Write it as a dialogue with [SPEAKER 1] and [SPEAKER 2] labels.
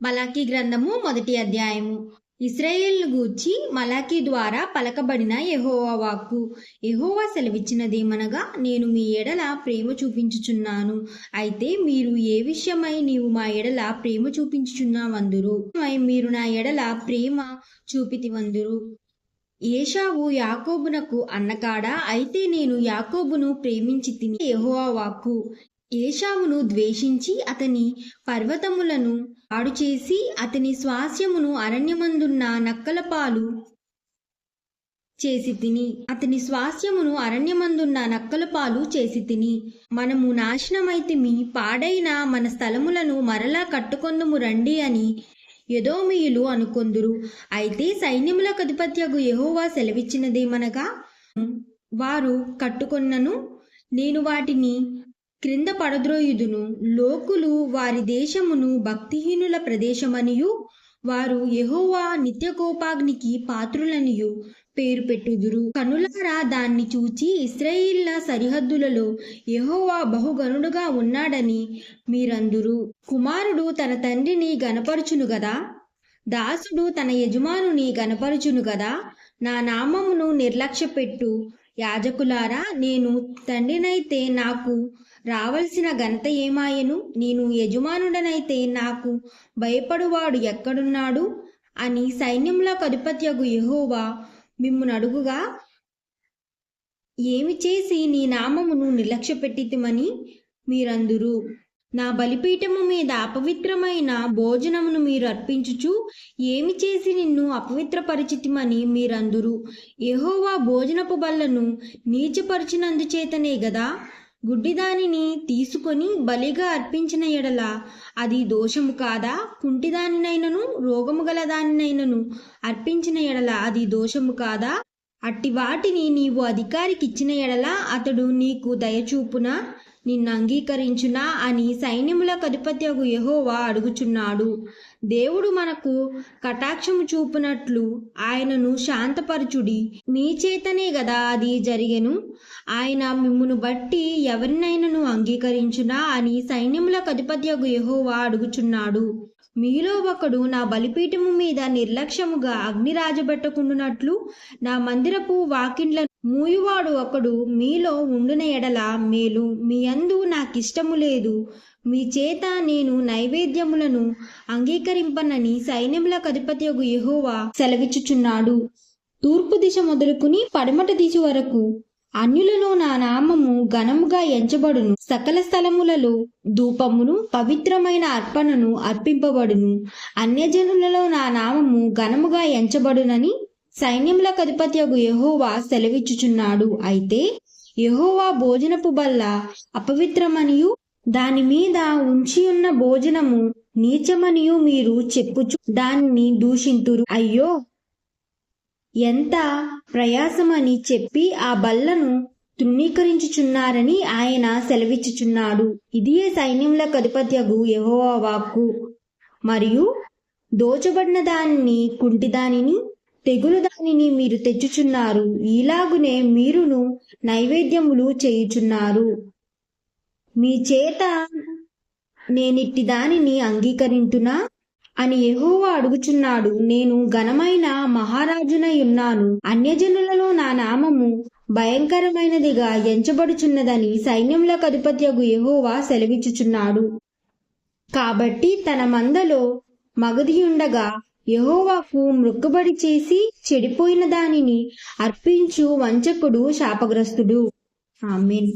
[SPEAKER 1] మలాకీ గ్రంథము మొదటి అధ్యాయము. ఇస్రాయేల్ను గూర్చి మలాకీ ద్వారా పలకబడిన యహోవా వాక్కు. ఎహోవా సెలవిచ్చినదేమనగా నేను మీ ఎడల ప్రేమ చూపించుచున్నాను. అయితే మీరు ఏ విషయమై నీవు మా ఎడల ప్రేమ చూపించుచున్నావందురు? మీరు నా ఎడల ప్రేమ చూపితివందురు? ఏషావు యాకోబునకు అన్నకాడా? అయితే నేను యాకోబును ప్రేమించి తిని ఎహోవా వాక్కు. ఏషావును ద్వేషించి అతని పర్వతములను పాడు చేసి అతని స్వాస్యమును అరణ్యమందున్న నక్కల పాలు చేసి తిని అతని స్వాస్యమును అరణ్యమందున్న నక్కల పాలు చేసి తిని మనము నాశనమైతిమి పాడైన మన స్థలములను మరలా కట్టుకొందుము రండి అని యదోమీయులు అనుకొందురు. అయితే సైన్యముల కధిపత్యగు యహోవా సెలవిచ్చినదేమనగా వారు కట్టుకొన్నను నేను వాటిని క్రింద పడద్రోయుదును. లోకులు వారి దేశమును భక్తిహీనుల ప్రదేశమనియు. వారు యహోవా నిత్య కోపాగ్నికి పాత్రులనియు. పేరు పెట్టుదురు. కనులారా దాన్ని చూచి ఇస్రాయిల్ల సరిహద్దులలో యహోవా బహుగనుడుగా ఉన్నాడని మీరందురు. కుమారుడు తన తండ్రిని గనపరుచును గదా? దాసుడు తన యజమానుని గనపరుచును గదా? నా నామమును నిర్లక్ష్యపెట్టు. యాజకులారా నేను తండ్రినైతే నాకు రావలసిన ఘనత ఏమాయను? నేను యజమానుడనైతే నాకు భయపడువాడు ఎక్కడున్నాడు? అని సైన్యంలో కధిపత్యగు యహోవా మిమ్మును అడుగుగా ఏమి చేసి నీ నామమును నిర్లక్ష్యపెట్టితిమని మీరందురు? నా బలిపీఠము మీద అపవిత్రమైన భోజనమును మీరు అర్పించుచు ఏమి చేసి నిన్ను అపవిత్రపరిచితిమని మీరందురు? ఎహోవా భోజనపు బల్లను నీచపరిచినందుచేతనే గదా? గుడ్డిదానిని తీసుకొని బలిగా అర్పించిన ఎడల అది దోషము కాదా? కుంటిదానినైనను రోగము గలదానినైనను అర్పించిన ఎడల అది దోషము కాదా? అట్టి వాటిని నీవు అధికారికిచ్చిన ఎడల అతడు నీకు దయచూపునా? నిన్ను అంగీకరించునా అని సైన్యముల కధిపత్యగు యహోవా అడుగుచున్నాడు. దేవుడు మనకు కటాక్షము చూపునట్లు ఆయనను శాంతపరచుడి. మీ చేతనే గదా అది జరిగెను. ఆయన మిమ్మును బట్టి ఎవరినైనను అంగీకరించునా అని సైన్యముల కధిపత్యగు యహోవా అడుగుచున్నాడు. మీలో ఒకడు నా బలిపీఠము మీద నిర్లక్ష్యముగా అగ్ని రాజబెట్టకుండునట్లు నా మందిరపు వాకిండ్ల మూయువాడు ఒకడు మీలో ఉండున ఎడల మేలు మీ అందు నాకిష్టము లేదు. మీ చేత నేను నైవేద్యములను అంగీకరింపనని సైన్యముల కధిపత్యగు యహోవా సెలవిచ్చుచున్నాడు. తూర్పు దిశ మొదలుకుని పడమట దిశ వరకు అన్యులలో నా నామము ఘనముగా ఎంచబడును. సకల స్థలములలో ధూపమును పవిత్రమైన అర్పణను అర్పింపబడును. అన్యజనులలో నా నామము ఘనముగా ఎంచబడునని సైన్యముల కధిపత్యగు యహోవా సెలవిచ్చుచున్నాడు. అయితే యహోవా భోజనపు బల్ల అపవిత్రమనియు దాని మీద ఉంచి ఉన్న భోజనము నీచమనియు మీరు చెప్పుచు దానిని దూషింతురు. అయ్యో! ఎంత ప్రయాసమని చెప్పి ఆ బల్లను తృణీకరించుచున్నారని ఆయన సెలవిచ్చుచున్నాడు. ఇదియే సైన్యముల కధిపత్యగు యహోవా వాక్కు. మరియు దోచబడిన దానిని కుంటిదానిని తెగులు దానిని మీరు తెచ్చుచున్నారు. ఇలాగునే మీరును నైవేద్యములు చేయుచున్నారు. మీ చేత నేనిట్టి దానిని అంగీకరింటునా అని ఎహోవా అడుగుచున్నాడు. నేను ఘనమైన మహారాజునై ఉన్నాను. అన్యజనులలో నా నామము భయంకరమైనదిగా ఎంచబడుచున్నదని సైన్యముల కధిపత్యగు ఎహోవా సెలవిచ్చుచున్నాడు. కాబట్టి తన మందలో మగధియుండగా యహోవాకు మృక్కుబడి చేసి చెడిపోయిన దానిని అర్పించు వంచకుడు శాపగ్రస్తుడు. ఆమెన్.